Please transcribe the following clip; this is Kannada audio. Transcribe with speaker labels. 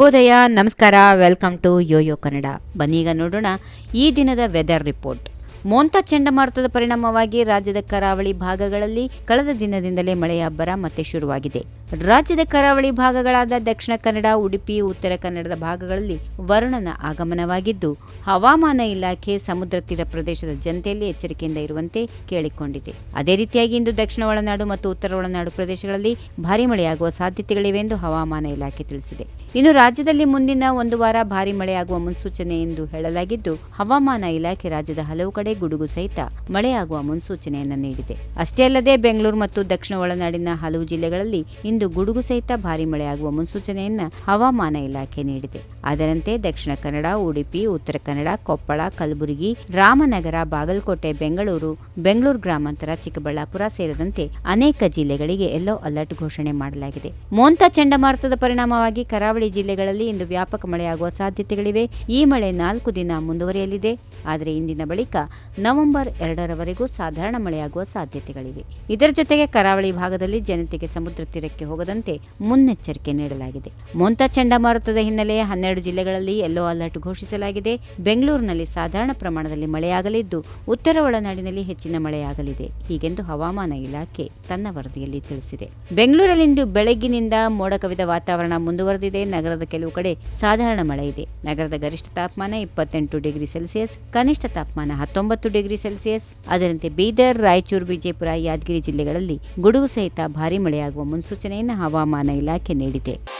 Speaker 1: ಶುಭೋದಯ ನಮಸ್ಕಾರ ವೆಲ್ಕಮ್ ಟು ಯೋಯೋ ಕನ್ನಡ ಬನ್ನೀಗ ನೋಡೋಣ ಈ ದಿನದ ವೆದರ್ ರಿಪೋರ್ಟ್ ಮೋಂತ ಚಂಡಮಾರುತದ ಪರಿಣಾಮವಾಗಿ ರಾಜ್ಯದ ಕರಾವಳಿ ಭಾಗಗಳಲ್ಲಿ ಕಳೆದ ದಿನದಿಂದಲೇ ಮಳೆಯ ಅಬ್ಬರ ಮತ್ತೆ ಶುರುವಾಗಿದೆ. ರಾಜ್ಯದ ಕರಾವಳಿ ಭಾಗಗಳಾದ ದಕ್ಷಿಣ ಕನ್ನಡ, ಉಡುಪಿ, ಉತ್ತರ ಕನ್ನಡದ ಭಾಗಗಳಲ್ಲಿ ವರುಣನ ಆಗಮನವಾಗಿದ್ದು, ಹವಾಮಾನ ಇಲಾಖೆ ಸಮುದ್ರ ತೀರ ಪ್ರದೇಶದ ಜನತೆಯಲ್ಲಿ ಎಚ್ಚರಿಕೆಯಿಂದ ಇರುವಂತೆ ಕೇಳಿಕೊಂಡಿದೆ. ಅದೇ ರೀತಿಯಾಗಿ ಇಂದು ದಕ್ಷಿಣ ಒಳನಾಡು ಮತ್ತು ಉತ್ತರ ಒಳನಾಡು ಪ್ರದೇಶಗಳಲ್ಲಿ ಭಾರಿ ಮಳೆಯಾಗುವ ಸಾಧ್ಯತೆಗಳಿವೆ ಎಂದು ಹವಾಮಾನ ಇಲಾಖೆ ತಿಳಿಸಿದೆ. ಇನ್ನು ರಾಜ್ಯದಲ್ಲಿ ಮುಂದಿನ ಒಂದು ವಾರ ಭಾರಿ ಮಳೆಯಾಗುವ ಮುನ್ಸೂಚನೆ ಎಂದು ಹೇಳಲಾಗಿದ್ದು, ಹವಾಮಾನ ಇಲಾಖೆ ರಾಜ್ಯದ ಹಲವು ಕಡೆ ಗುಡುಗು ಸಹಿತ ಮಳೆಯಾಗುವ ಮುನ್ಸೂಚನೆಯನ್ನು ನೀಡಿದೆ. ಅಷ್ಟೇ ಅಲ್ಲದೆ ಬೆಂಗಳೂರು ಮತ್ತು ದಕ್ಷಿಣ ಒಳನಾಡಿನ ಹಲವು ಜಿಲ್ಲೆಗಳಲ್ಲಿ ಇಂದು ಗುಡುಗು ಸಹಿತ ಭಾರಿ ಮಳೆಯಾಗುವ ಮುನ್ಸೂಚನೆಯನ್ನ ಹವಾಮಾನ ಇಲಾಖೆ ನೀಡಿದೆ. ಅದರಂತೆ ದಕ್ಷಿಣ ಕನ್ನಡ, ಉಡುಪಿ, ಉತ್ತರ ಕನ್ನಡ, ಕೊಪ್ಪಳ, ಕಲಬುರಗಿ, ರಾಮನಗರ, ಬಾಗಲಕೋಟೆ, ಬೆಂಗಳೂರು ಬೆಂಗಳೂರು ಗ್ರಾಮಾಂತರ, ಚಿಕ್ಕಬಳ್ಳಾಪುರ ಸೇರಿದಂತೆ ಅನೇಕ ಜಿಲ್ಲೆಗಳಿಗೆ ಯೆಲ್ಲೋ ಅಲರ್ಟ್ ಘೋಷಣೆ ಮಾಡಲಾಗಿದೆ. ಮೋಂತಾ ಚಂಡಮಾರುತದ ಪರಿಣಾಮವಾಗಿ ಕರಾವಳಿ ಜಿಲ್ಲೆಗಳಲ್ಲಿ ಇಂದು ವ್ಯಾಪಕ ಮಳೆಯಾಗುವ ಸಾಧ್ಯತೆಗಳಿವೆ. ಈ ಮಳೆ ನಾಲ್ಕು ದಿನ ಮುಂದುವರಿಯಲಿದೆ. ಆದರೆ ಇಂದಿನ ಬಳಿಕ ನವೆಂಬರ್ ಎರಡರವರೆಗೂ ಸಾಧಾರಣ ಮಳೆಯಾಗುವ ಸಾಧ್ಯತೆಗಳಿವೆ. ಇದರ ಜೊತೆಗೆ ಕರಾವಳಿ ಭಾಗದಲ್ಲಿ ಜನತೆಗೆ ಸಮುದ್ರ ತೀರಕ್ಕೆ ಹೋಗದಂತೆ ಮುನ್ನೆಚ್ಚರಿಕೆ ನೀಡಲಾಗಿದೆ. ಮೋಂತಾ ಚಂಡಮಾರುತದ ಹಿನ್ನೆಲೆ ಹನ್ನೆರಡು ಜಿಲ್ಲೆಗಳಲ್ಲಿ ಯೆಲ್ಲೋ ಅಲರ್ಟ್ ಘೋಷಿಸಲಾಗಿದೆ. ಬೆಂಗಳೂರಿನಲ್ಲಿ ಸಾಧಾರಣ ಪ್ರಮಾಣದಲ್ಲಿ ಮಳೆಯಾಗಲಿದ್ದು, ಉತ್ತರ ಒಳನಾಡಿನಲ್ಲಿ ಹೆಚ್ಚಿನ ಮಳೆಯಾಗಲಿದೆ. ಹೀಗೆಂದು ಹವಾಮಾನ ಇಲಾಖೆ ತನ್ನ ವರದಿಯಲ್ಲಿ ತಿಳಿಸಿದೆ. ಬೆಂಗಳೂರಲ್ಲಿಂದು ಬೆಳಗ್ಗಿನಿಂದ ಮೋಡ ಕವಿದ ವಾತಾವರಣ ಮುಂದುವರೆದಿದೆ. ನಗರದ ಕೆಲವು ಕಡೆ ಸಾಧಾರಣ ಮಳೆ ಇದೆ. ನಗರದ ಗರಿಷ್ಠ ತಾಪಮಾನ ಇಪ್ಪತ್ತೆಂಟು ಡಿಗ್ರಿ ಸೆಲ್ಸಿಯಸ್, ಕನಿಷ್ಠ ತಾಪಮಾನ ಹತ್ತೊಂಬತ್ತು ಡಿಗ್ರಿ ಸೆಲ್ಸಿಯಸ್. ಅದರಂತೆ ಬೀದರ್, ರಾಯಚೂರು, ವಿಜಯಪುರ, ಯಾದಗಿರಿ ಜಿಲ್ಲೆಗಳಲ್ಲಿ ಗುಡುಗು ಸಹಿತ ಭಾರಿ ಮಳೆಯಾಗುವ ಮುನ್ಸೂಚನೆಯನ್ನು ಹವಾಮಾನ ಇಲಾಖೆ ನೀಡಿದೆ.